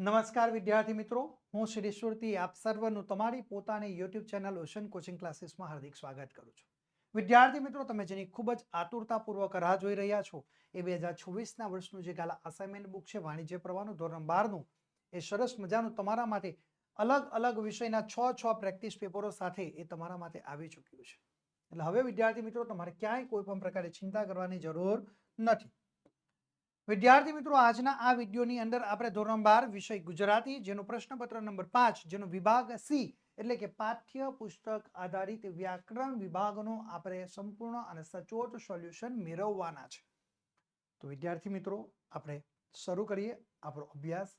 નમસ્કાર વિદ્યાર્થી મિત્રો, હું શ્રી સુરતી આપ સર્વનું તમારી પોતાની યુટ્યુબ ચેનલ ઓશન કોચિંગ ક્લાસીસમાં હાર્દિક સ્વાગત કરું છું. વિદ્યાર્થી મિત્રો, તમે જેની ખૂબ જ આતુરતાપૂર્વક રાહ જોઈ રહ્યા છો, એ બે હજાર છવ્વીસના વર્ષનું જે ગાલા અસાઇનમેન્ટ બુક છે, વાણિજ્ય પ્રવાહનું ધોરણ બારનું, એ સરસ મજાનું તમારા માટે અલગ અલગ વિષયના છ છ પ્રેક્ટિસ પેપરો સાથે એ તમારા માટે આવી ચૂક્યું છે. એટલે હવે વિદ્યાર્થી મિત્રો, તમારે ક્યાંય કોઈ પણ પ્રકારે ચિંતા કરવાની જરૂર નથી. વિદ્યાર્થી મિત્રો, આજના આ વિડીયોની અંદર આપણે ધોરણ બાર વિષય ગુજરાતી, જેનો પ્રશ્નપત્ર નંબર પાંચ, જેનો વિભાગ સી એટલે કે પાઠ્ય પુસ્તક આધારિત વ્યાકરણ વિભાગનો આપણે સંપૂર્ણ અને સચોટ સોલ્યુશન મેળવવાના છે. તો વિદ્યાર્થી મિત્રો, આપણે શરૂ કરીએ આપણો અભ્યાસ.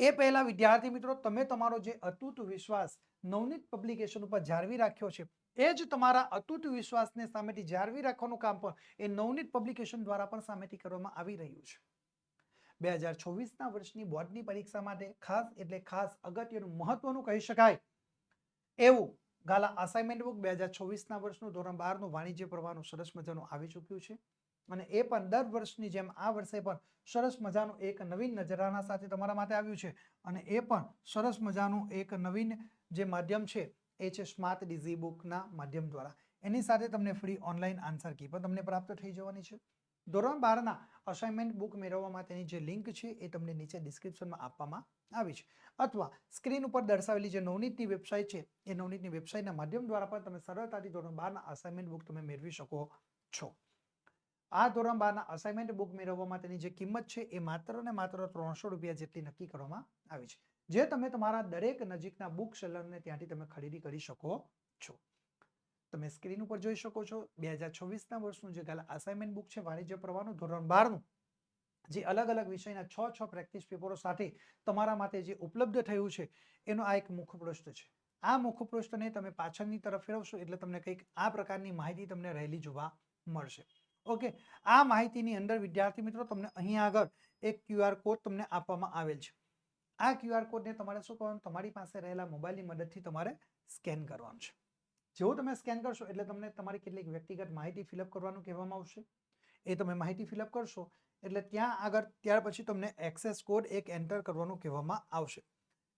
એ પહેલા વિદ્યાર્થી મિત્રો, તમે તમારો જે અતૂટ વિશ્વાસ નવનીત પબ્લિકેશન ઉપર જાળવી રાખ્યો છે એ જ તમારા અતૂટ વિશ્વાસને સામેથી જાળવી રાખવાનું કામ પણ એ નવનીત પબ્લિકેશન દ્વારા પણ સામેથી કરવામાં આવી રહ્યું છે. બે હજાર છવ્વીસના વર્ષની બોર્ડની પરીક્ષા માટે ખાસ એટલે ખાસ અગત્યનું મહત્વનું કહી શકાય. એવું ગાલા અસાઇનમેન્ટ બુક બે હજાર છવ્વીસના વર્ષનું ધોરણ બારનું વાણિજ્ય પ્રવાહનું સરસ મજાનું આવી ચૂક્યું છે. અને એ પણ દર વર્ષની જેમ આ વર્ષે પણ સરસ મજાનું એક નવીન નજરાના સાથે તમારા માટે આવ્યું છે. અને એ પણ સરસ મજાનું એક નવીન જે માધ્યમ છે એ છે સ્માર્ટ ડીઝી બુકના માધ્યમ દ્વારા. એની સાથે તમને ફ્રી ઓનલાઈન આન્સર કી પણ તમને પ્રાપ્ત થઈ જવાની છે. ધોરણ બારના અસાઇનમેન્ટ બુક મેળવવા માટેની જે લિંક છે એ તમને નીચે ડિસ્ક્રિપ્શનમાં આપવામાં આવી છે. અથવા સ્ક્રીન ઉપર દર્શાવેલી જે નવનીતની વેબસાઇટ છે, એ નવનીતની વેબસાઇટના માધ્યમ દ્વારા પણ તમે સરળતાથી ધોરણ બારના અસાઇનમેન્ટ બુક તમે મેળવી શકો છો. આ ધોરણ બારના અસાઇનમેન્ટ બુક મેળવવા માટેની જે કિંમત છે, એ માત્ર ને માત્ર ત્રણસો રૂપિયા જેટલી નક્કી કરવામાં આવી છે. જે તમે તમારા દરેક નજીકના બુક સેલરને ત્યાંથી તમે ખરીદી કરી શકો છો. તમે સ્ક્રીન ઉપર જોઈ શકો છો, બે હજાર છવ્વીસના વર્ષનું જે ગાલા અસાઇનમેન્ટ બુક છે, વાણિજ્ય પ્રવાહનું, ધોરણ બારનું, જે અલગ અલગ વિષયના છ છ પ્રેક્ટિસ પેપરો સાથે તમારા માટે જે ઉપલબ્ધ થયું છે, એનો આ એક મુખપૃષ્ઠ છે. આ મુખપૃષ્ઠને તમે પાછળની તરફ ફેરવશો એટલે તમને કંઈક આ પ્રકારની માહિતી તમને રહેલી જોવા મળશે. ઓકે આ માહિતીની અંદર વિદ્યાર્થી મિત્રો, તમને અહીં આગળ એક ક્યુઆર કોડ તમને આપવામાં આવેલ છે. આ ક્યુઆર કોડને તમારે શું કરવાનું? તમારી પાસે રહેલા મોબાઈલની મદદથી તમારે સ્કેન કરવાનું છે. જેવું તમે સ્કેન કરશો એટલે તમને તમારી કેટલીક વ્યક્તિગત માહિતી ફિલઅપ કરવાનું કહેવામાં આવશે. એ તમે માહિતી ફિલઅપ કરશો એટલે ત્યાં આગળ, ત્યાર પછી તમને એક્સેસ કોડ એક એન્ટર કરવાનું કહેવામાં આવશે.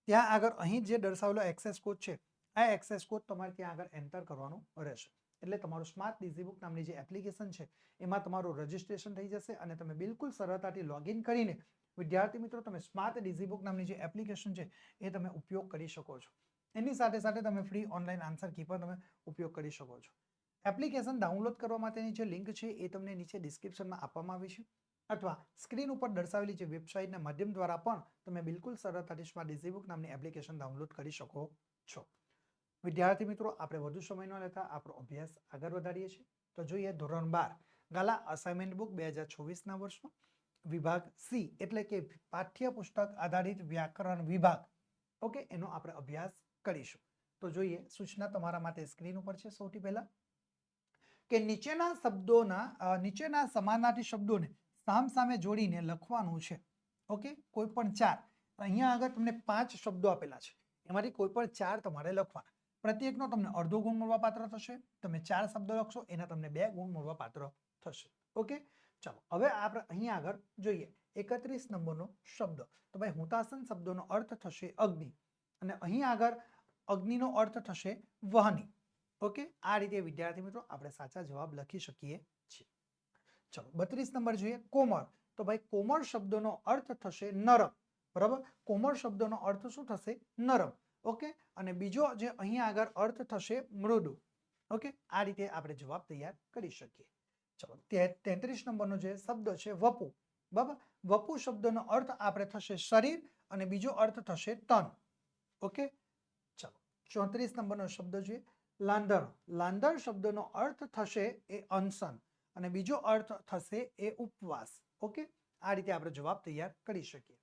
ત્યાં આગળ અહીં જે દર્શાવેલો એક્સેસ કોડ છે, આ એક્સેસ કોડ તમારે ત્યાં આગળ એન્ટર કરવાનું રહેશે. એટલે તમારું સ્માર્ટ ડિઝીબુક નામની જે એપ્લિકેશન છે, એમાં તમારું રજિસ્ટ્રેશન થઈ જશે અને તમે બિલકુલ સરળતાથી લોગિન કરીને વિદ્યાર્થી મિત્રો, તમે સ્માર્ટ ડિઝીબુક નામની જે એપ્લિકેશન છે, એ તમે ઉપયોગ કરી શકો છો. એની સાથે સાથે તમે ફ્રી ઓનલાઈન આન્સર કી પણ તમે ઉપયોગ કરી શકો છો. એપ્લિકેશન ડાઉનલોડ કરવા માટેની જે લિંક છે, એ તમને નીચે ડિસ્ક્રિપ્શનમાં આપવામાં આવી છે. અથવા સ્ક્રીન ઉપર દર્શાવેલી જે વેબસાઇટના માધ્યમ દ્વારા પણ તમે બિલકુલ સરળતાથી સ્માર્ટ ડિઝીબુક નામની એપ્લિકેશન ડાઉનલોડ કરી શકો છો. વિદ્યાર્થી મિત્રો, આપણે વધુ સમય ન લેતા આપણો અભ્યાસ આગળ વધારીએ છીએ. તો જોઈએ ધોરણ બાર, ગાલા અસાઇનમેન્ટ બુક બે હજાર છવ્વીસના વર્ષનો. વિભાગ સી, એટલે કે પાઠ્યપુસ્તક આધારિત વ્યાકરણ વિભાગ. ઓકે, એનો આપણે અભ્યાસ કરીશું. તો જોઈએ, સૂચના તમારા માટે સ્ક્રીન ઉપર છે સૌથી પહેલા. કે નીચેના શબ્દોના નીચેના સમાનાર્થી શબ્દોને સામ સામે જોડીને લખવાનું છે. ઓકે કોઈ પણ ચાર અહીંયા આગળ તમને પાંચ શબ્દો આપેલા છે. એમાંથી કોઈ પણ ચાર તમારે લખવાના. પ્રત્યેકનો તમને અડધો ગુણ મળવા પાત્ર થશે. તમે ચાર શબ્દો લખશો, એના તમને બે ગુણ મળવા પાત્ર થશે. ઓકે? ચાલો, હવે આપણે અહીંયા આગળ જોઈએ. એકત્રીસ નંબરનો શબ્દ. તો ભાઈ, હુતાસન શબ્દોનો અર્થ થશે અગ્નિ. અને અહીં આગળ અગ્નિનો અર્થ થશે વહની. ઓકે? આ રીતે, વિદ્યાર્થી મિત્રો, આપણે સાચા જવાબ લખી શકીએ છીએ. ચલો, બત્રીસ નંબર જોઈએ. કોમળ. તો ભાઈ, કોમળ શબ્દનો અર્થ થશે નરમ. બરાબર? કોમળ શબ્દનો અર્થ શું થશે? નરમ. ઓકે? અને બીજો જે અહીં આગળ અર્થ થશે મૃદુ. ઓકે? આ રીતે આપણે જવાબ તૈયાર કરી શકીએ. ચલો તેત્રીસ નંબરનો જે શબ્દ છે વપુ, બરાબર? વપુ શબ્દનો અર્થ આપણે થશે શરીર અને બીજો અર્થ થશે તન, ઓકે? ચલો, ચોત્રીસ નંબરનો શબ્દ જોઈએ લાંદર લાંદર શબ્દનો અર્થ થશે એ અનસન અને બીજો અર્થ થશે એ ઉપવાસ, ઓકે? આ રીતે આપણે જવાબ તૈયાર કરી શકીએ.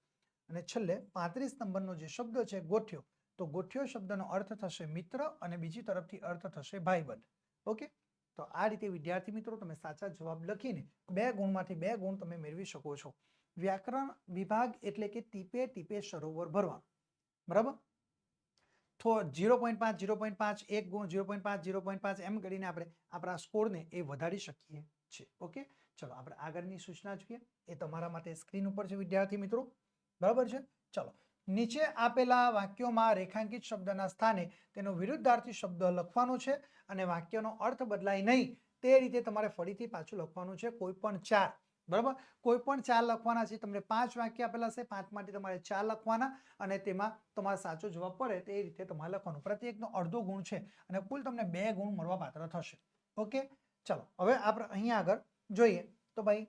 અને છેલ્લે પાંત્રીસ નંબરનો જે શબ્દ છે ગોઠ્યો, તો ગોઠ્યો શબ્દનો અર્થ થશે મિત્ર અને બીજી તરફથી અર્થ થશે ભાઈબંધ, ઓકે? તો આ રીતે વિદ્યાર્થી મિત્રો તમે સાચા જવાબ લખીને બે ગુણમાંથી બે ગુણ તમે મેળવી શકો છો. વ્યાકરણ વિભાગ એટલે કે ટીપે ટીપે સરોવર ભરવા બરાબર? તો ઝીરો પોઈન્ટ પાંચ, ઝીરો પોઈન્ટ પાંચ, એક ગુણ, ઝીરો પોઈન્ટ પાંચ, ઝીરો પોઈન્ટ પાંચ, એમ કરીને આપણે આપણા સ્કોરને એ વધારી શકીએ છીએ. ઓકે? ચલો, આપણે આગળની સૂચના જોઈએ. એ તમારા માટે સ્ક્રીન ઉપર છે, વિદ્યાર્થી મિત્રો. બરાબર છે? ચલો. નીચે આપેલા વાક્યોમાં રેખાંકિત શબ્દના સ્થાને તેનો વિરુદ્ધાર્થી શબ્દ લખવાનો છે. અને વાક્યનો અર્થ બદલાય નહીં, તે રીતે તમારે ફરીથી પાછું લખવાનું છે કોઈ પણ ચાર. બરાબર? કોઈ પણ ચાર લખવાના છે, તમને પાંચ વાક્ય આપેલા છે, પાંચમાંથી તમારે ચાર લખવાના અને તેમાં તમારે સાચો જવાબ પડે તે રીતે તમારે લખવાનું. પ્રત્યેકનો અડધો ગુણ છે અને કુલ તમને બે ગુણ મળવા પાત્ર થશે. ઓકે? ચલો, હવે આપણે અહીંયા આગળ જોઈએ. તો ભાઈ,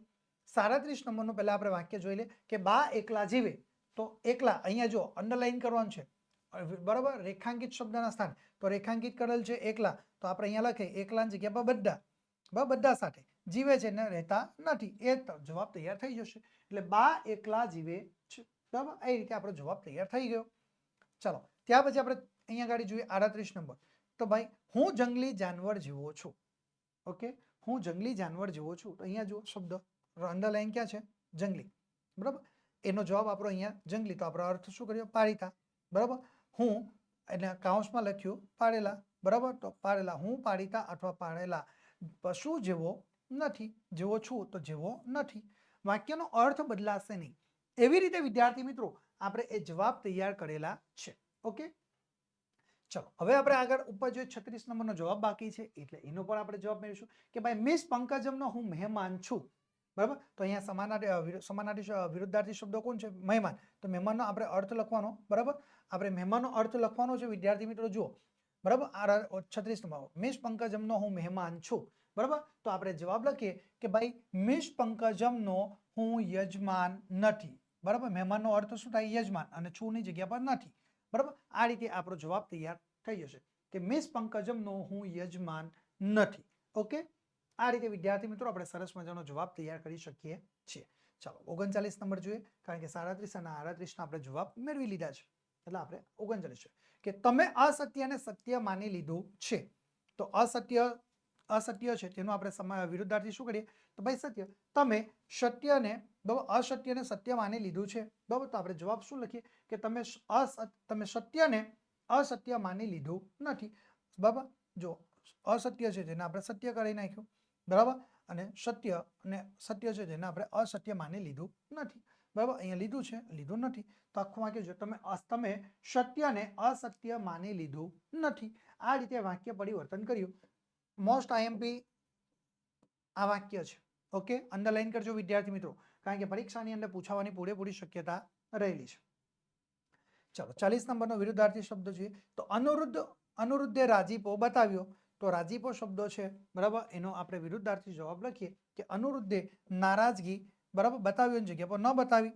સાડત્રીસ નંબરનું પહેલા આપણે વાક્ય જોઈ લે કે બા એકલા જીવે. તો એકલા, અહીંયા જો અંડરલાઈન કરવાનું છે. બરાબર? રેખાંકિત શબ્દના સ્થાન. તો રેખાંકિત કરેલ છે એકલા. તો આપણે અહીંયા લખીએ, એકલાની જગ્યા પર બધા બરાબર બધા સાથે, જીવે છે ને રહેતા નથી. એ જવાબ તૈયાર થઈ જશે. એટલે બા એકલા જીવે છે. બરાબર? એ રીતે આપણો જવાબ તૈયાર થઈ ગયો. ચલો, ત્યાર પછી આપણે અહીંયા ગાડી જોઈએ આડત્રીસ નંબર. તો ભાઈ, હું જંગલી જાનવર જેવો છું. ઓકે? હું જંગલી જાનવર જેવો છું. તો અહીંયા જુઓ, શબ્દ અંડરલાઈન ક્યાં છે? જંગલી. બરાબર? એનો જવાબ આપણો અહીંયા જંગલી. તો આપણો અર્થ શું કર્યો? પાળીતા. બરાબર? હું એને કાઉન્સમાં લખ્યું પાડેલા બરાબર? તો પાળેલા હું પાળીતા અથવા પાળેલા પશુ જેવો નથી, જેવો છું તો જેવો નથી. વાક્યનો અર્થ બદલાશે નહીં. એવી રીતે વિદ્યાર્થી મિત્રો, આપણે એ જવાબ તૈયાર કરેલા છે. ઓકે? ચલો, હવે આપણે આગળ ઉપર જે છત્રીસ નંબરનો જવાબ બાકી છે, એટલે એનો પણ આપણે જવાબ મેળવીશું કે ભાઈ, મિસ પંકજમનો હું મહેમાન છું. બરાબર? તો અહીંયા સમાનાર્થી સમાનાર્થી વિરુદ્ધાર્થી શબ્દો કોણ છે? મહેમાન. તો મહેમાનનો આપણે અર્થ લખવાનો, બરાબર? આપણે મહેમાનનો અર્થ લખવાનો છે, વિદ્યાર્થી મિત્રો, જુઓ. બરાબર? આ છત્રીસ નંબર મિસ પંકજમનો હું મહેમાન છું. બરાબર? તો આપણે જવાબ લખીએ કે ભાઈ મિસ પંકજમનો હું યજમાન નથી. બરાબર? મહેમાનનો અર્થ શું થાય? યજમાન. અને છુંની જગ્યા પર નથી. બરાબર? આ રીતે આપણો જવાબ તૈયાર થઈ જશે કે મિસ પંકજમનો હું યજમાન નથી. ઓકે? આ રીતે વિદ્યાર્થી મિત્રો આપણે સરસ મજાનો જવાબ તૈયાર કરી શકીએ છીએ. ચાલો, ઓગણચાલીસ નંબર જોઈએ. કારણ કે સાડત્રીસ અને આડત્રીસના આપણે જવાબ મેળવી લીધા છે. એટલે આપણે ઓગણચાલીસ છે કે તમે અસત્યને સત્ય માની લીધું છે. તો અસત્ય અસત્ય છે, તેનું આપણે સમય વિરુદ્ધાર્થી શું કરીએ? તો ભાઈ સત્ય, તમે સત્યને બરાબર અસત્યને સત્ય માની લીધું છે. બરાબર, તો આપણે જવાબ શું લખીએ? કે તમે તમે સત્યને અસત્ય માની લીધું નથી. બરાબર, જો અસત્ય છે જેને આપણે સત્ય કરી નાખ્યું, બરાબર, અને સત્ય અને સત્ય છે જેને આપણે અસત્ય માની લીધું નથી. બરાબર? અહીંયા લીધું છે? લીધું નથી. તો આખું વાક્ય જો તમે તમે સત્યને અસત્ય માની લીધું નથી. આ રીતે વાક્ય પરિવર્તન કર્યું. મોસ્ટ આઈએમપી આ વાક્ય છે. ઓકે? અંડરલાઈન કરજો વિદ્યાર્થી મિત્રો. કારણ કે પરીક્ષાની અંદર પૂછાવાની પૂરેપૂરી શક્યતા રહેલી છે. ચલો, ચાલીસ નંબરનો વિરુદ્ધાર્થી શબ્દ જોઈએ. તો અનુરુદ્ધ, અનુરુદ્ધે રાજીપો બતાવ્યો. તો રાજીપો શબ્દો છે, બરાબર? એનો આપણે વિરુદ્ધાર્થી જવાબ લખીએ કે અનુરુદ્ધે નારાજગી બરાબર? બતાવ્યો જગ્યા. પર ન બતાવી,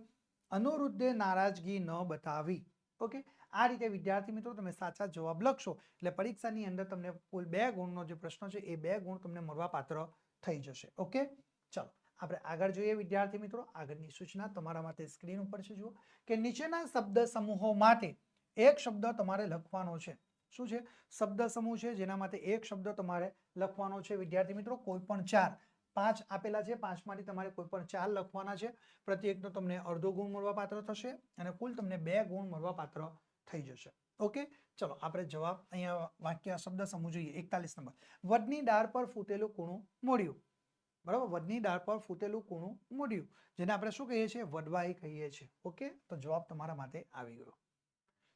અનુરુદ્ધે નારાજગી ન બતાવી. ઓકે? આ રીતે વિદ્યાર્થી મિત્રો તમે સાચા જવાબ લખશો. એટલે પરીક્ષાની અંદર તમને કુલ બે ગુણનો જે પ્રશ્ન છે, એ બે ગુણ તમને મળવા પાત્ર થઈ જશે. ઓકે? ચલો, આપણે આગળ જોઈએ વિદ્યાર્થી મિત્રો. આગળની સૂચના તમારા માટે સ્ક્રીન ઉપર છે, જુઓ. કે નીચેના શબ્દ સમૂહો માટે એક શબ્દ તમારે લખવાનો છે. શું છે? શબ્દ સમૂહ છે, જેના માટે એક શબ્દ તમારે લખવાનો છે, વિદ્યાર્થી મિત્રો. કોઈ પણ ચાર. પાંચ આપેલા છે. પાંચમાંથી તમારે કોઈ પણ ચાર લખવાના છે. પ્રત્યેકનો તમને અડધો ગુણ મળવા પાત્ર થશે અને કુલ તમને બે ગુણ મળવા પાત્ર થઈ જશે. ઓકે? ચલો, આપણે જવાબ અહીંયા વાક્ય શબ્દ સમૂહ જોઈએ. એકતાલીસ નંબર. વડની ડાળ પર ફૂટેલું કૂણું મોડ્યું બરાબર? વડની ડાળ પર ફૂટેલું કૂણું મોડ્યું જેને આપણે શું કહીએ છીએ? વડવાઈ કહીએ છીએ. ઓકે? તો જવાબ તમારા માટે આવી ગયો.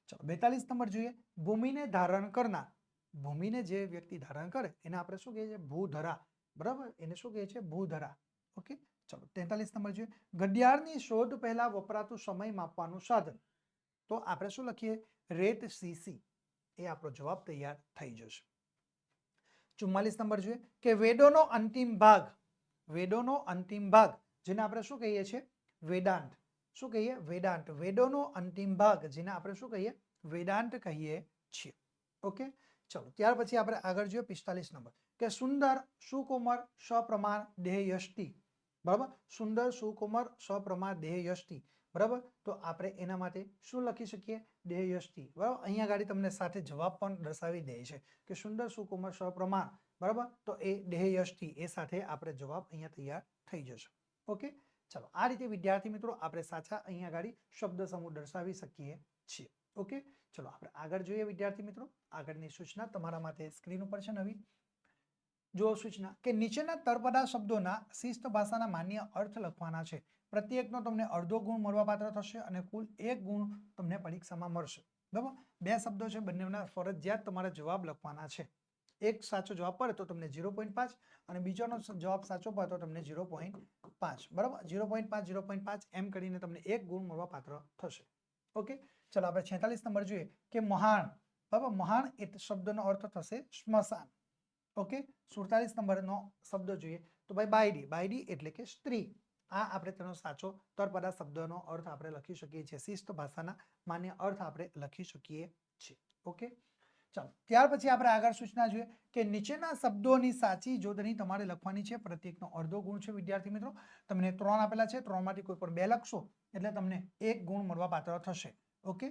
ચલો, બેતાલીસ નંબર જોઈએ. ભૂમિને ધારણ કરનાર. ભૂમિને જે વ્યક્તિ ધારણ કરે, એને આપણે શું કહીએ છીએ? ભૂધરા. બરાબર? એને શું કહીએ છીએ ભૂધરા. ઓકે? ચલો, તેતાલીસ નંબર જોઈએ. ઘડિયાળની શોધ પહેલા વપરાતું સમય માપવાનું સાધન. તો આપણે શું લખીએ? રેટ સીસી એ આપણો જવાબ તૈયાર થઈ જશે. ચુમ્માલીસ નંબર જોઈએ. કે વેદોનો અંતિમ ભાગ. વેદોનો અંતિમ ભાગ. જેને આપણે શું કહીએ છીએ? વેદાંત. શું કહીએ? વેદાંત. વેદોનો અંતિમ ભાગ, જેને આપણે શું કહીએ? વેદાંત કહીએ છીએ. ઓકે? ચલો, ત્યાર પછી આપણે આગળ જોઈએ પિસ્તાલીસ નંબર. કે સુંદર સુકોમર સપ્રમાણ દેહયષ્ટિ. બરાબર? સુંદર સુકોમર સપ્રમાણ દેહયષ્ટિ. બરાબર? તો આપણે એના માટે શું લખી શકીએ? દેહયષ્ટિ. બરાબર? અહીંયા ગાડી તમને સાથે જવાબ પણ દર્શાવી દે છે કે સુંદર સુકોમર સપ્રમાણ. બરાબર? તો એ દેહયષ્ટિ, એ સાથે આપણે જવાબ અહીંયા તૈયાર થઈ જશે. ઓકે? ચલો, આ રીતે વિદ્યાર્થી મિત્રો આપણે સાચા અહીંયા આગળ શબ્દ સમૂહ દર્શાવી શકીએ છીએ. ઓકે? ચલો, આપણે આગળ જોઈએ વિદ્યાર્થી મિત્રો. આગળની સૂચના તમારા માટે સ્ક્રીન ઉપર છે નવી. જો સૂચના કે નીચેના તળપદા શબ્દોના શિસ્ત ભાષાના માન્ય અર્થ લખવાના છે. પ્રત્યેકનો તમને અડધો ગુણ મળવાપાત્ર થશે અને કુલ એક ગુણ તમને પરીક્ષામાં મળશે. બરાબર? બે શબ્દો છે, બંનેના ફરજિયાત તમારે જવાબ લખવાના છે. એક સાચો જવાબ પડે તો તમને ઝીરો પોઈન્ટ પાંચ અને બીજાનો જવાબ સાચો પડે તો તમને ઝીરો પોઈન્ટ પાંચ. બરાબર? ઝીરો પોઈન્ટ પાંચ, ઝીરો પોઈન્ટ પાંચ એમ કરીને તમને એક ગુણ મળવાપાત્ર થશે. ઓકે? ચલો આપણે છેતાલીસ નંબર જોઈએ કે મહાન બરાબર? મહાન એ શબ્દનો અર્થ થશે સ્મશાન. ઓકે? સુડતાલીસ નંબરનો શબ્દ જોઈએ. તો ભાઈ બાયડી બાયડી એટલે કે સ્ત્રી. આ આપણે તેનો સાચો તરપદા શબ્દનો અર્થ આપણે લખી શકીએ છીએ. શિસ્ત ભાષાના માન્ય અર્થ આપણે લખી શકીએ છીએ. ઓકે? ચાલો, ત્યાર પછી આપણે આગળ સૂચના જોઈએ કે નીચેના શબ્દોની સાચી જોડણી તમારે લખવાની છે. પ્રત્યેકનો અડધો ગુણ છે, વિદ્યાર્થી મિત્રો. તમને ત્રણ આપેલા છે. ત્રણમાંથી કોઈ પણ બે લખશો એટલે તમને એક ગુણ મળવા પાત્ર થશે. ઓકે?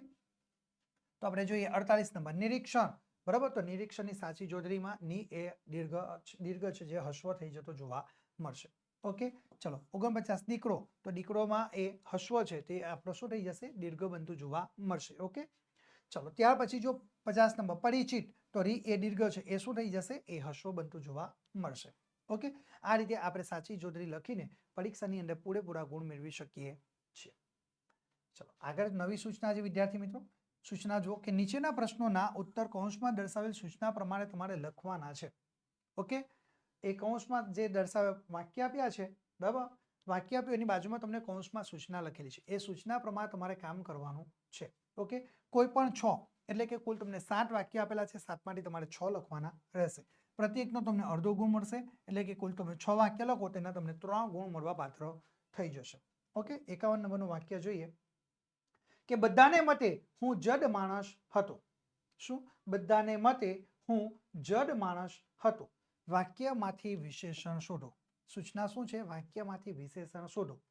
તો આપણે જોઈએ અડતાલીસ નંબર. નિરીક્ષણ. બરાબર? તો નિરીક્ષણની સાચી જોડણીમાં ની એ દીર્ઘ દીર્ઘ છે, જે હસ્વ થઈ જતો જોવા મળશે. ઓકે? ચલો, ઓગણપચાસ દીકરો. તો દીકરોમાં એ હસ્વ છે, તે આપણો શું થઈ જશે? દીર્ઘ બનતું જોવા મળશે. ઓકે? ચલો, ત્યાર પછી જો પચાસ નંબર, પરિચિત. તો રી એ દીર્ઘ છે, એ શું થઈ જશે? એ હસ્વ બનતું જોવા મળશે. ઓકે? આ રીતે આપણે સાચી જોડણી લખીને પરીક્ષાની અંદર પૂરેપૂરા ગુણ મેળવી શકીએ છીએ. ચલો, આગળ નવી સૂચના છે, વિદ્યાર્થી મિત્રો. સૂચના જુઓ કે નીચેના પ્રશ્નોના ઉત્તર કૌંસમાં દર્શાવેલ સૂચના પ્રમાણે તમારે લખવાના છે. ઓકે? એ કૌંસમાં જે દર્શાવે વાક્ય આપ્યા છે, બરાબર? વાક્ય આપ્યું, એની બાજુમાં તમને કૌંસમાં સૂચના લખેલી છે. એ સૂચના પ્રમાણે તમારે કામ કરવાનું છે. ઓકે? કોઈ પણ છ, એટલે કે કુલ તમને સાત વાક્ય આપેલા છે, સાતમાંથી તમારે છ લખવાના રહેશે. પ્રત્યેકનો તમને અડધો ગુણ મળશે, એટલે કે કુલ તમે છ વાક્ય લખો, તેના તમને ત્રણ ગુણ મળવા પાત્ર થઈ જશે. ઓકે? એકાવન નંબરનું વાક્ય જોઈએ. કે બધાને મતે હું જડ માણસ હતો. શું? બધાને મતે હું જડ માણસ હતો. વાક્યમાંથી વિશેષણ શોધો. સૂચના શું છે? વાક્યમાંથી વિશેષણ શોધો.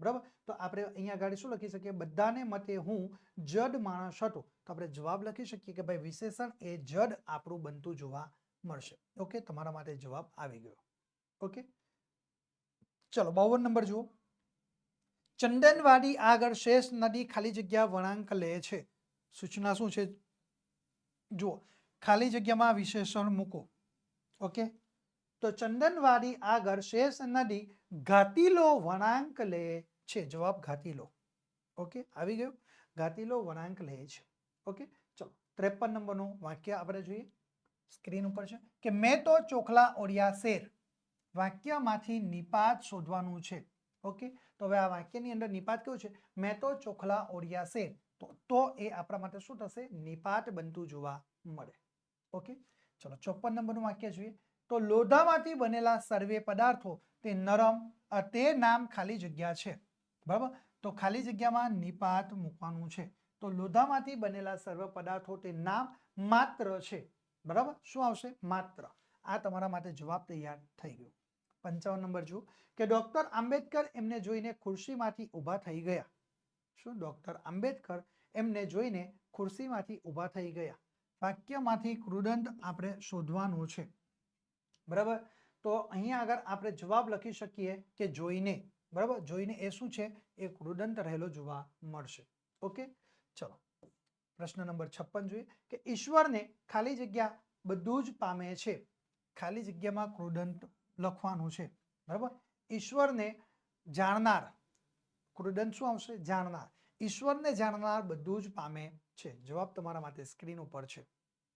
બરાબર? તો આપણે અહીંયા આગળ શું લખી શકીએ? બધાને મતે હું જડ માણસ હતો. તો આપણે જવાબ લખી શકીએ કે ભાઈ વિશેષણ એ જડ આપણું બનતું જોવા મળશે. ઓકે? તમારા માટે જવાબ આવી ગયો. ઓકે? ચલો, બાવન નંબર જુઓ. ચંદનવાડી આગળ શેષ નદી ખાલી જગ્યા વળાંક લે છે. સૂચના શું છે? જુઓ, ખાલી જગ્યામાં વિશેષણ મૂકો. ઓકે? તો ચંદનવાડી આગળ શેષ નદી ઘાતીલો વળાંક લે છે. જવાબ ઘાતીલો ઓકે? આવી ગયું? ઘાતીલો વળાંક લે છે. ઓકે? ચલો, ત્રેપન નંબરનું વાક્ય આપણે જોઈએ. સ્ક્રીન ઉપર છે કે મેં તો ચોખલા ઓળિયા શેર. વાક્યમાંથી નિપાત શોધવાનું છે. ઓકે? તો હવે આ વાક્યની અંદર નિપાત કેવું છે? મેં તો ચોખલા ઓળિયા શેર તો તો એ આપણા માટે શું થશે? નિપાત બનતું જોવા મળે. ઓકે? ચલો ચોપન નંબરનું વાક્ય જોઈએ. તો લોધામાંથી બનેલા સર્વે પદાર્થો તે નરમ તે નામ ખાલી જગ્યા છે. બરાબર? તો ખાલી જગ્યામાં નિપાત મૂકવાનું છે. તો લોધામાંથી બનેલા સર્વ પદાર્થો તે નામ માત્ર છે. બરાબર? શું આવશે? માત્ર. આ તમારા માટે જવાબ તૈયાર થઈ ગયો. પંચાવન નંબર જુઓ કે ડોક્ટર આંબેડકર એમને જોઈને ખુરશીમાંથી ઊભા થઈ ગયા. શું ડોક્ટર આંબેડકર એમને જોઈને ખુરશીમાંથી ઊભા થઈ ગયા? વાક્યમાંથી કૃદંત આપણે શોધવાનું છે. બરાબર? તો અહીંયા આગળ આપણે જવાબ લખી શકીએ કે જોઈને. બરાબર? જોઈને એ શું છે? એ કૃદંત રહેલો જોવા મળશે. ઓકે? ચલો. પ્રશ્ન નંબર છપ્પન જોઈએ કે ઈશ્વરને ખાલી જગ્યા બધું જ પામે છે. ખાલી જગ્યામાં કૃદંત લખવાનું છે. બરાબર? ઈશ્વરને જાણનાર ક્રુડન શું આવશે? જાણનાર. ઈશ્વરને જાણનાર બધું જ પામે છે. જવાબ તમારા માટે સ્ક્રીન ઉપર છે.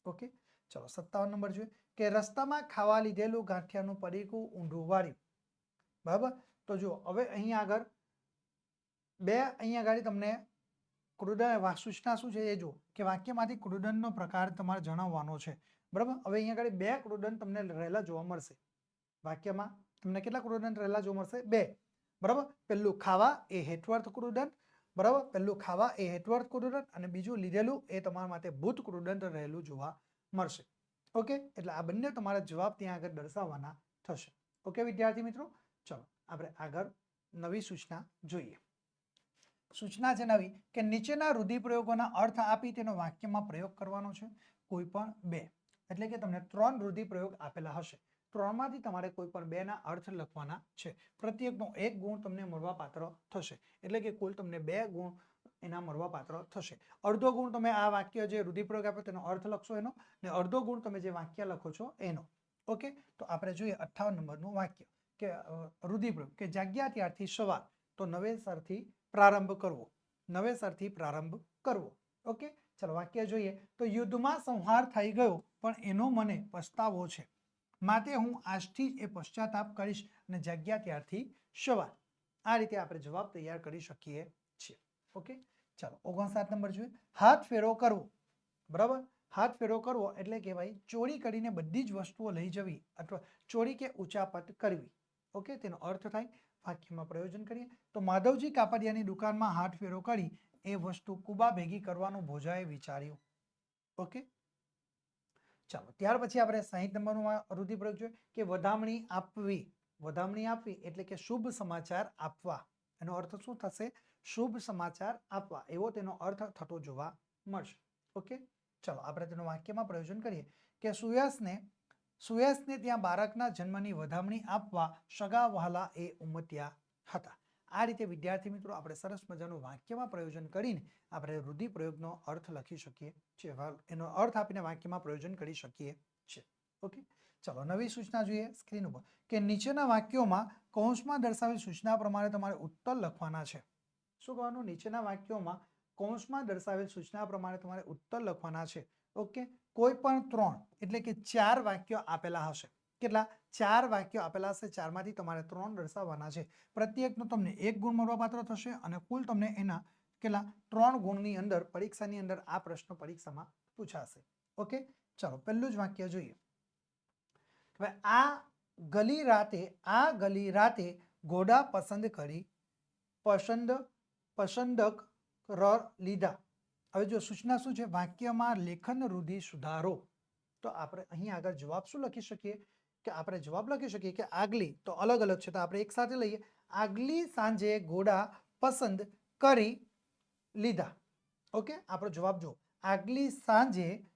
ઓકે? ચલો, સત્તાવન નંબર જોઈએ. કે રસ્તામાં ખાવા લીધેલું ગાંઠિયાનું પડીકું ઊંધું વાળ્યું બરાબર? તો જો હવે અહીંયા આગળ બે અહીંયા આગળ તમને ક્રુડન વા- સૂચના શું છે એ જો કે વાક્યમાંથી ક્રુડનનો પ્રકાર તમારે જણાવવાનો છે. બરાબર? હવે અહીંયા આગળ બે ક્રુડન તમને રહેલા જોવા મળશે. વાક્યમાં તમને કેટલા ક્રુડન રહેલા જોવા મળશે? બે. બરાબર? પહેલું ખાવા એ હેટવર્થ ક્રુડન બરાબર? પહેલું ખાવા એ હેટવર્થ ક્રુડન અને બીજું લીધેલું એ તમારા માટે ભૂત ક્રુડન રહેલું જોવા મળશે. ઓકે? એટલે આ બંને તમારા જવાબ ત્યાં આગળ દર્શાવવાના થશે. ઓકે, વિદ્યાર્થી મિત્રો? ચલો, આપણે આગળ નવી સૂચના જોઈએ. સૂચના છે નવી કે નીચેના રૂઢિપ્રયોગોના અર્થ આપી તેનો વાક્યમાં પ્રયોગ કરવાનો છે. કોઈ પણ બે. એટલે કે તમને ત્રણ રૂઢિપ્રયોગ આપેલા હશે. ત્રણમાંથી તમારે કોઈ પણ બેના અર્થ લખવાના છે. પ્રત્યેકનો એક ગુણ તમને મળવાપાત્ર થશે. એટલે કે કુલ તમને બે ગુણ એના મળવાપાત્ર થશે. અડધો ગુણ તમે આ વાક્ય જે રૂઢિપ્રયોગ આપ્યો તેનો અર્થ લખશો એનો ને અડધો ગુણ તમે જે વાક્ય લખો છો એનો. ઓકે? તો આપણે જોઈએ અઠ્ઠાવન નંબરનું વાક્ય કે રૂઢિપ્રયોગ કે જાગ્યા ત્યારથી સવાર તો નવેસરથી પ્રારંભ કરવો. નવેસરથી પ્રારંભ કરવો. ઓકે? ચલો વાક્ય જોઈએ. તો યુદ્ધમાં સંહાર થઈ ગયો, પણ એનો મને પસ્તાવો છે. માટે હું આજથી જ એ પશ્ચાતાપ કરીશ અને જગ્યા ત્યારથી સવાર આ રીતે આપણે જવાબ તૈયાર કરી શકીએ છીએ. ઓકે? ચાલો, ઓગણસાઠ નંબર જોઈએ. હાથ ફેરો કરવો. બરાબર? હાથ ફેરો કરવો એટલે કહેવાય ચોરી કરીને બધી જ વસ્તુઓ લઈ જવી અથવા ચોરી કે ઉચાપત કરવી. ઓકે? તેનો અર્થ થાય વાક્યમાં પ્રયોજન કરીએ. તો માધવજી કાપડિયાની દુકાનમાં હાથ ફેરો કરી એ વસ્તુ કુબા ભેગી કરવાનું ભોજાએ વિચાર્યું. ઓકે? ચાલો, ત્યાર પછી આપણે સાહીઠ નંબરનું રૂઢિપ્રયોગ જોઈએ કે વધામણી આપવી. વધામણી આપવી એટલે કે શુભ સમાચાર આપવા. એનો અર્થ શું થશે? શુભ સમાચાર આપવા. એવો તેનો અર્થ થતો જોવા મળશે. ઓકે? ચલો, આપણે તેનું વાક્યમાં પ્રયોજન કરીએ કે સુયાસને સુયાસને ત્યાં બાળકના જન્મની વધામણી આપવા સગા વહાલા એ ઉમત્યા હતા. આ રીતે વિદ્યાર્થી મિત્રો આપણે સરસ મજાનું વાક્યમાં પ્રયોજન કરીને આપણે રૂઢિપ્રયોગનો અર્થ લખી શકીએ છીએ. એનો અર્થ આપીને વાક્યમાં પ્રયોજન કરી શકીએ છીએ. ઓકે? ચલો, નવી સૂચના જોઈએ સ્ક્રીન ઉપર. કે નીચેના વાક્યોમાં કૌંસમાં દર્શાવેલ સૂચના પ્રમાણે તમારે ઉત્તર લખવાના છે. શું કહેવાનું? નીચેના વાક્યોમાં કૌંસમાં દર્શાવેલ સૂચના પ્રમાણે તમારે ઉત્તર લખવાના છે. ઓકે? કોઈ પણ ત્રણ, એટલે કે ચાર વાક્યો આપેલા હશે. કેટલા? ચાર વાક્યો આપેલા હશે, ચારમાંથી તમારે ત્રણ દર્શાવવાના છે. પ્રત્યેકનો તમને એક ગુણ મળવાપાત્ર થશે અને કુલ તમને એના કેટલા? ત્રણ ગુણની અંદર, પરીક્ષાની અંદર આ પ્રશ્ન પરીક્ષામાં પૂછાશે. ઓકે? ચાલો, પહેલું જ વાક્ય જોઈએ. હવે આ ગલી રાતે, આ ગલી રાતે ઘોડા પસંદ કરી પસંદ, પસંદક ર લીધા. હવે જો સૂચના શું છે? વાક્યમાં લેખન રૂઢિ સુધારો. તો આપણે અહીં આગળ જવાબ શું લખી શકીએ? કે આપણે જવાબ લખી શકીએ કે આગલી, તો અલગ અલગ છે, તો આપણે એક સાથે લઈએ. આગલી સાંજે ઘોડા પસંદ કરી લીધા. ઓકે? આપણો જવાબ જો આગલી સાંજે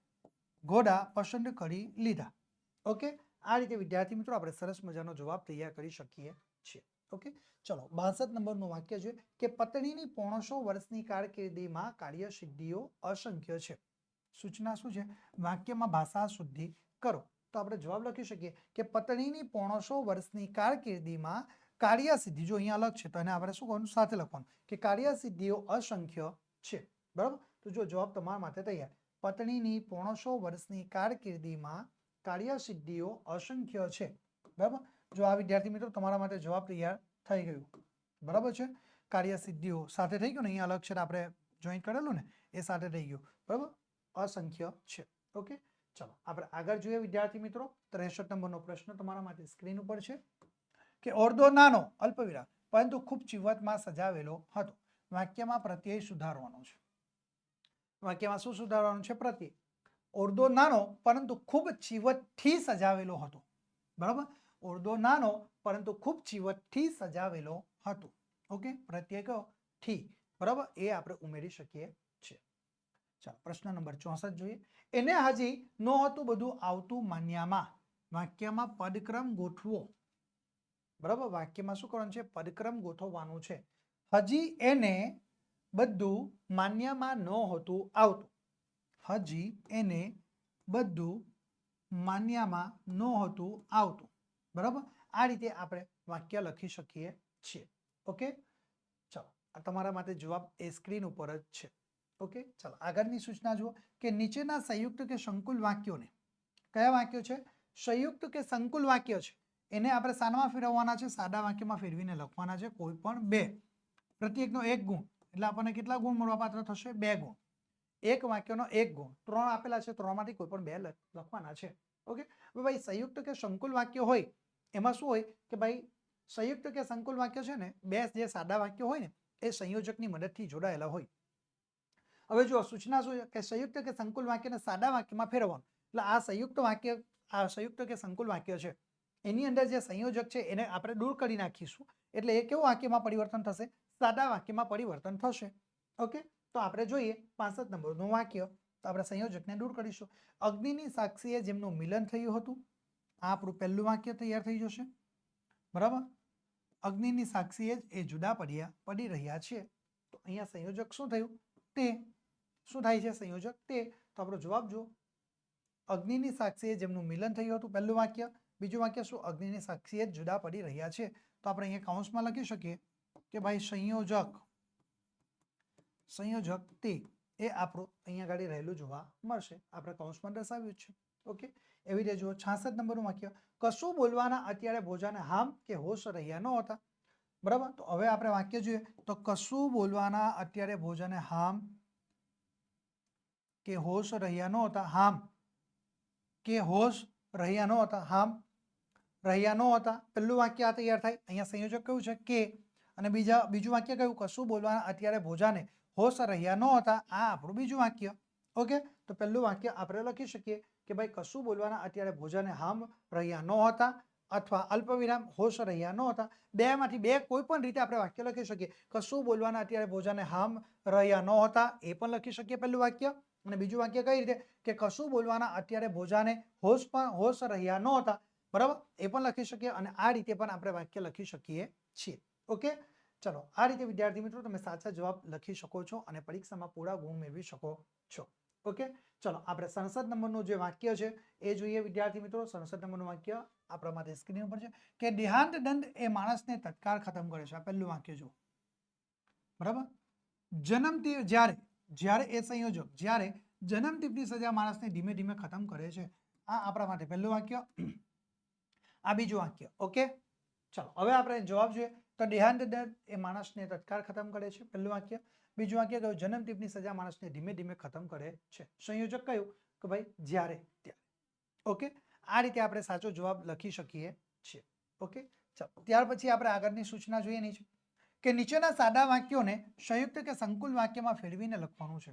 ઘોડા પસંદ કરી લીધા. ઓકે? આ રીતે વિદ્યાર્થી મિત્રો આપણે સરસ મજાનો જવાબ તૈયાર કરી શકીએ છીએ. ઓકે? ચલો, બાસઠ નંબરનું વાક્ય છે કે પત્નીની પોણસો વર્ષની કારકિર્દીમાં કાર્યસિદ્ધિઓ અસંખ્ય છે. સૂચના શું છે? વાક્યમાં ભાષા શુદ્ધિ કરો. તો આપણે જવાબ લખી શકીએ કે પત્નીની પોણસો વર્ષની કારકિર્દીમાં કાર્યસિદ્ધિ, જો અહીંયા અલગ છે, તો એને આપણે શું કહેવાનું? સાથે લખવાનું કે કાર્યસિદ્ધિઓ અસંખ્ય છે. બરાબર? તો જો જવાબ તમારા માટે તૈયાર. પત્નીની પોણસો વર્ષની કારકિર્દીમાં કાર્યસિદ્ધિઓ અસંખ્ય છે. બરાબર? જો આ વિદ્યાર્થી મિત્રો તમારા માટે જવાબ તૈયાર થઈ ગયું. બરાબર છે? કાર્યસિદ્ધિઓ સાથે થઈ ગયું ને? અહીંયા અલગ છે આપણે જોઈન કરેલું ને? એ સાથે થઈ ગયું. બરાબર? અસંખ્ય છે. ઓકે ચલો આપણે આગળ જોઈએ વિદ્યાર્થી મિત્રો, ત્રેસઠ નંબરનો પ્રશ્ન તમારા માટે સ્ક્રીન ઉપર છે, કે ઓરદો નાનો, અલ્પવિરામ, પરંતુ ખૂબ ચીવટમાં સજાવેલો હતો. વાક્યમાં પ્રત્યય સુધારવાનો છે. વાક્યમાં શું સુધારવાનું છે? પ્રત્યય. ઓરદો નાનો, પરંતુ ખૂબ ચીવટથી સજાવેલો હતો. બરાબર? ઓરદો નાનો, પરંતુ ખૂબ ચીવટથી સજાવેલો હતો. ઓકે? પ્રત્યય કયો થી. બરાબર? એ આપણે ઉમેરી શકીએ છીએ. ચાલો, પ્રશ્ન નંબર ચોસઠ જોઈએ. એને હજી નહોતું બધું આવતું માન્યામાં. વાક્યમાં પદક્રમ ગોઠવો. બરાબર? વાક્યમાં શું કરવાનું છે? પદક્રમ ગોઠવવાનું છે. હજી એને બધું માન્યમાં નહોતું આવતું. હજી એને બધું માન્યમાં નહોતું આવતું. બરાબર? આ રીતે આપણે વાક્ય લખી શકીએ છીએ. ઓકે? ચાલો. આ તમારા માટે જવાબ એ સ્ક્રીન ઉપર જ છે. ઓકે? ચાલો, આગળની સૂચના જુઓ કે નીચેના સંયુક્ત કે સંકુલ વાક્યોને કયા વાક્યો છે? સંયુક્ત કે સંકુલ વાક્ય છે, એને આપણે સાનામાં ફેરવવાના છે, સાદા વાક્યમાં ફેરવીને લખવાના છે, કોઈ પણ બે. પ્રત્યેકનો એક ગુણ, એટલે આપણને કેટલા ગુણ મળવાપાત્ર થશે? બે ગુણ. એક વાક્યનો એક ગુણ. ત્રણ આપેલા છે, ત્રણમાંથી કોઈ પણ બે લખ- લખવાના છે. ઓકે? ભાઈ, સંયુક્ત કે સંકુલ વાક્ય હોય, એમાં શું હોય કે ભાઈ, સંયુક્ત કે સંકુલ વાક્ય છે ને, બે જે સાદા વાક્ય હોય ને, એ સંયોજકની મદદથી જોડાયેલા હોય. હવે જો સૂચના શું કે સંયુક્ત કે સંકુલ વાક્યને સાદા વાક્યમાં ફેરવવાનું. એટલે આ સંયુક્ત વાક્ય, આ સંયુક્ત કે સંકુલ વાક્ય છે. એની અંદર જે સંયોજક છે એને આપણે દૂર કરી નાખીશું. એટલે એ કેવું વાક્યમાં પરિવર્તન થશે? સાદા વાક્યમાં પરિવર્તન થશે. ઓકે? તો આપણે જોઈએ પાસઠ નંબરનું વાક્ય. તો આપણે સંયોજકને દૂર કરીશું. અગ્નિની સાક્ષીએ જેમનું મિલન થયું હતું, આ આપણું પહેલું વાક્ય તૈયાર થઈ જશે. બરાબર? અગ્નિની સાક્ષીએ જ એ જુદા પડ્યા, પડી રહ્યા છે. તો અહીંયા સંયોજક શું થયું? તે શું થાય છે સંયોજક? તે તો આપણો જવાબ જો અગ્નિની સાક્ષીએ જેમનું મિલન થયું હતું, પહેલું વાક્ય. બીજું વાક્ય, શું અગ્નિની સાક્ષીએ જુદા પડી રહ્યા છે? તો આપણે અહીંયા કાઉન્સમાં લખી શકીએ કે ભાઈ સંયોજક સંયોજક તે એ આપણું અહીંયા આગળ રહેલું જોવા મળશે. આપણે કૌંસમાં દર્શાવ્યું છે. ઓકે? એવી રીતે જુઓ, છાસઠ નંબરનું વાક્ય. કશું બોલવાના અત્યારે ભોજાને હામ કે હોશ રહ્યા ન હતા. બરાબર? તો હવે આપણે વાક્ય જોઈએ. તો કશું બોલવાના અત્યારે ભોજાને હામ કે હોશ રહ્યા ન હતા હામ કે હોશ રહ્યા ન હતા હામ રહ્યા ન હતા પહેલું વાક્ય આ તૈયાર થાય, અહીંયા સંયોજક કયું છે? કે. અને બીજા, બીજું વાક્ય કયું? કશું બોલવાના, અત્યારે ભોજાને હોશ રહ્યા ન હતા, આ આપણું બીજું વાક્ય. ઓકે? તો પહેલું વાક્ય આપણે લખી શકીએ કે ભાઈ કશું બોલવાના, અત્યારે ભોજાને હામ રહ્યા ન હતા, અથવા અલ્પવિરામ હોશ રહ્યા ન હતા. બેમાંથી બે કોઈ પણ રીતે આપણે વાક્ય લખી શકીએ. કશું બોલવાના, અત્યારે ભોજાને હામ રહ્યા ન હતા, એ પણ લખી શકીએ પહેલું વાક્ય. અને બીજું વાક્ય કઈ રીતે? કે કશું બોલવાના અત્યારે ભોજાને હોશ પણ, હોશ રહ્યા નહોતા બરાબર? એ પણ લખી શકીએ અને આ રીતે પણ આપણે વાક્ય લખી શકીએ છીએ. ઓકે? ચલો, આ રીતે વિદ્યાર્થી મિત્રો તમે સાચા જવાબ લખી શકો છો અને પરીક્ષામાં પૂરા ગુણ મેળવી શકો છો. ઓકે? ચલો, આપણે સંસદ નંબરનું જે વાક્ય છે, એ જોઈએ વિદ્યાર્થી મિત્રો. સંસદ નંબરનું વાક્ય આપણા માટે સ્ક્રીન ઉપર છે. કે દેહાંત દંડ એ માણસને તત્કાળ ખતમ કરે છે. આ પહેલું વાક્ય જુઓ. બરાબર? જન્મથી જ્યારે જ્યારે એ સંયોજક, જ્યારે જન્મટીપની સજા માણસને ધીમે ધીમે ખતમ કરે છે. આ આપણા માટે પહેલું વાક્ય. આ બીજું વાક્ય. ઓકે ચલો, હવે આપણે જવાબ જોઈએ. તો દેહાંત દંડ એ માણસને તત્કાળ ખતમ કરે છે. પહેલું વાક્ય. બીજું વાક્ય કયું જન્મટીપની સજા માણસને ધીમે ધીમે ખતમ કરે છે. સંયોજક કયું કે, ભાઈ, જ્યારે, ત્યારે. ઓકે આ રીતે આપણે સાચો જવાબ લખી શકીએ છીએ. ઓકે ચાલો, ત્યાર પછી આપણે આગળની સૂચના જોઈએ નહીં છે કે નીચેના સાદા વાક્યોને સંયુક્ત કે સંકુલ વાક્યમાં ફેરવીને લખવાનું છે.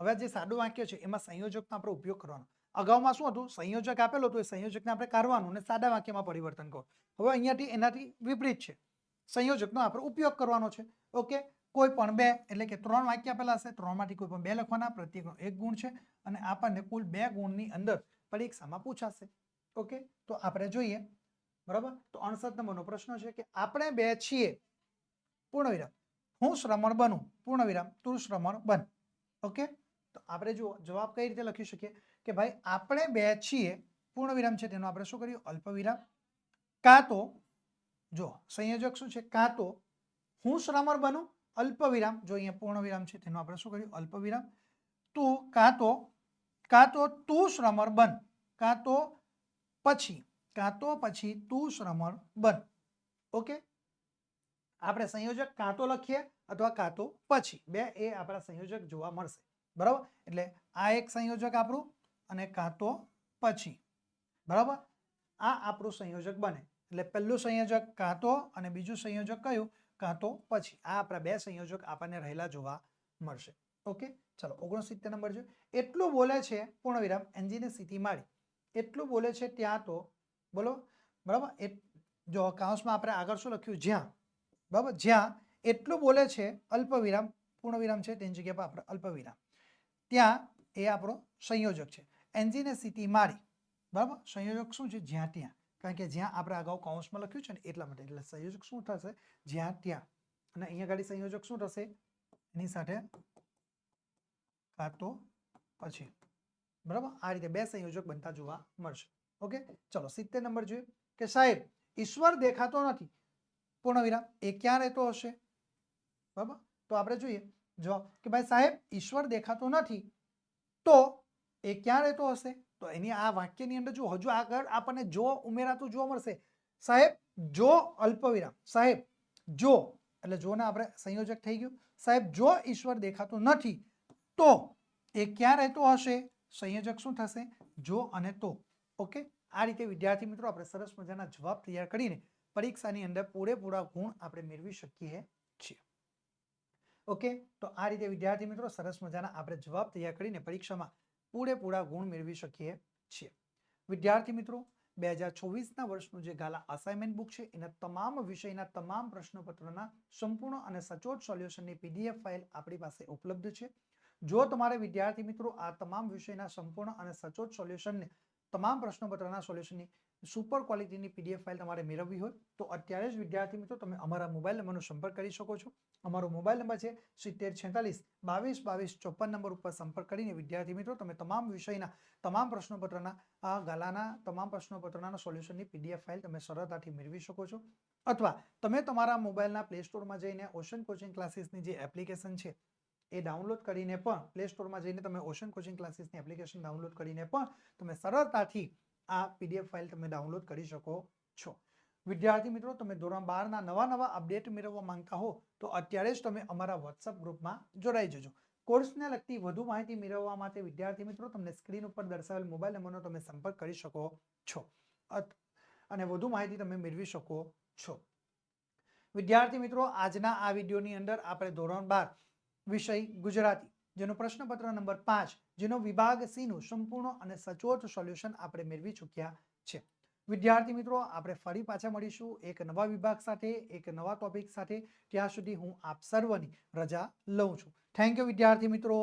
હવે જે સાદું વાક્ય છે, એમાં સંયોજકનો આપણે ઉપયોગ કરવાનો. અગાઉમાં શું હતું? સંયોજક આપેલો હતું એ સંયોજકને આપણે કાઢવાનું અને સાદા વાક્યમાં પરિવર્તન કરો હવે અહીંયાથી એનાથી વિપરીત છે. સંયોજકનો આપણે ઉપયોગ કરવાનો છે. ઓકે? કોઈ પણ બે, એટલે કે ત્રણ વાક્ય આપેલા હશે. ત્રણમાંથી કોઈ પણ બે લખવાના, પ્રત્યેકનો એક ગુણ છે અને આપણને કુલ બે ગુણની અંદર પરીક્ષામાં પૂછાશે. ઓકે? તો આપણે જોઈએ. બરાબર? તો અડસઠ નંબરનો પ્રશ્ન છે કે આપણે બે છીએ પૂર્ણવિરામ. હું શ્રમણ બનું. પૂર્ણ વિરામ તું શ્રમણ બન. ઓકે? તો આપણે જુઓ, જવાબ કઈ રીતે લખી શકીએ? કે ભાઈ, આપણે બે છીએ પૂર્ણ વિરામ છે તેનો આપણે શું કર્યું અલ્પ વિરામ કાં તો જો સંયોજક શું છે? કાં તો, હું શ્રમણ બનું, અલ્પવિરામ. જો અહીંયા પૂર્ણ વિરામ છે તેનો આપણે શું કર્યું અલ્પ વિરામ તું, કાં તો કાં તો તું શ્રમણ બન. કાં તો પછી, કાં તો પછી તું શ્રમણ બન. ઓકે? આપણે સંયોજક કાં તો લખીએ અથવા કાં તો પછી. બે એ આપણા સંયોજક જોવા મળશે. બરાબર? એટલે આ એક સંયોજક આપણું અને કાં તો પછી. બરાબર? આ આપણું સંયોજક બને. એટલે પહેલું સંયોજક કાં તો અને બીજું સંયોજક કયું? કાં તો પછી. આ આપણા બે સંયોજક આપણને રહેલા જોવા મળશે. ઓકે? ચલો, ઓગણસિત્તેર નંબર છે એટલું બોલે છે પૂર્ણવિરામ, એન્જિને સીટી મારી. એટલું બોલે છે ત્યાં તો. બોલો? બરાબર? એ જો કાઉન્સમાં આપણે આગળ શું લખ્યું? જ્યાં. બરાબર? જ્યાં એટલું બોલે છે અલ્પવિરામ, પૂર્ણવિરામ છે, તેની જગ્યા પર આપણે અલ્પવિરામ. ત્યાં એ આપણો સંયોજક છે. એન્જીને સીટી મારી, બરાબર? સંયોજક શું છે? જ્યાં ત્યાં. કારણ કે જ્યાં આપણે અગાઉ કૌંસમાં લખ્યું છે ને, એટલા માટે. એટલે સંયોજક શું થશે? જ્યાં ત્યાં. અને અહીંયા ગાડી સંયોજક શું થશે? એની સાથે કાં તો પછી. બરાબર? આ રીતે બે સંયોજક બનતા જોવા મળશે. ઓકે? ચલો, સિત્તેર નંબર જોઈએ કે સાહેબ, ઈશ્વર દેખાતો નથી. પૂર્ણવિરામ. એ ક્યાં રહેતો હશે? બરાબર? તો આપણે જોઈએ. જો કે ભાઈ સાહેબ, ઈશ્વર દેખાતો નથી. તો એ ક્યાં રહેતો હશે? તો એની આ વાક્યની અંદર જો હજુ આગળ આપણને જો ઉમેરાતું જોવા મળશે. સાહેબ, જો અલ્પવિરામ. સાહેબ, જો. એટલે જોને આપણે સંયોજક થઈ ગયું. સાહેબ, જો ઈશ્વર દેખાતો નથી, તો એ ક્યાં રહેતો હશે? સંયોજક શું થશે? જો અને તો. ઓકે? આ રીતે વિદ્યાર્થી મિત્રો, આપણે સરસ મજાના જવાબ તૈયાર કરીને પરીક્ષાની અંદર પૂરેપૂરા ગુણ આપણે મેળવી શકીએ છીએ. ઓકે? તો આ રીતે વિદ્યાર્થી મિત્રો સરસ મજાના આપણે જવાબ તૈયાર કરીને પરીક્ષામાં પૂરેપૂરા ગુણ મેળવી શકીએ છીએ. વિદ્યાર્થી મિત્રો, બે હજાર ચોવીસના વર્ષનું જે ગાલા અસાઇનમેન્ટ બુક છે, એના તમામ વિષયના તમામ પ્રશ્નપત્રના સંપૂર્ણ અને સચોટ સોલ્યુશનની પીડીએફ ફાઇલ આપણી પાસે ઉપલબ્ધ છે. જો તમારે વિદ્યાર્થી મિત્રો આ તમામ વિષયના સંપૂર્ણ અને સચોટ સોલ્યુશનને, તમામ પ્રશ્નપત્રના સોલ્યુશનની સુપર ક્વોલિટીની પીડીએફ ફાઇલ તમારે મેળવવી હોય, તો અત્યારે જ વિદ્યાર્થી મિત્રો તમે અમારા મોબાઈલ નંબરનો સંપર્ક કરી શકો છો. અમારો મોબાઈલ નંબર છે સિત્તેર છેતાલીસ, બાવીસ બાવીસ, ચોપન નંબર ઉપર સંપર્ક કરીને વિદ્યાર્થી મિત્રો તમે તમામ વિષયના, તમામ પ્રશ્નપત્રના, આ ગાલાના, તમામ પ્રશ્નપત્રના સોલ્યુશનની પીડીએફ ફાઇલ તમે સરળતાથી મેળવી શકો છો. અથવા તમે તમારા મોબાઈલના પ્લે સ્ટોરમાં જઈને ઓશન કોચિંગ ક્લાસીસની જે એપ્લિકેશન છે, એ ડાઉનલોડ કરીને પણ, પ્લે સ્ટોરમાં જઈને તમે ઓશન કોચિંગ ક્લાસીસની એપ્લિકેશન ડાઉનલોડ કરીને પણ તમે સરળતાથી આ પીડીએફ ફાઇલ તમે ડાઉનલોડ કરી શકો છો. વિદ્યાર્થી મિત્રો, તમે ધોરણ બારના નવા નવા અપડેટ મેળવવા માંગતા હો, તો અત્યારે જ તમે અમારા વોટ્સઅપ ગ્રુપમાં જોડાઈ જજો. કોર્સને લગતી વધુ માહિતી મેળવવા માટે વિદ્યાર્થી મિત્રો, તમને સ્ક્રીન ઉપર દર્શાવેલ મોબાઈલ નંબરનો તમે સંપર્ક કરી શકો છો. અને વધુ માહિતી તમે મેળવી શકો છો. વિદ્યાર્થી મિત્રો, આજના આ વિડીયોની અંદર આપણે ધોરણ બાર વિષય ગુજરાતી, જેનો પ્રશ્નપત્ર નંબર પાંચ જેનો વિભાગ સી નું સંપૂર્ણ અને સચોટ સોલ્યુશન આપણે મેળવી ચૂક્યા છે. વિદ્યાર્થી મિત્રો, આપણે ફરી પાછા મળીશું એક નવા વિભાગ સાથે, એક નવા ટોપિક સાથે. ત્યાં સુધી હું આપ સર્વની રજા લઉં છું. થેન્ક યુ વિદ્યાર્થી મિત્રો.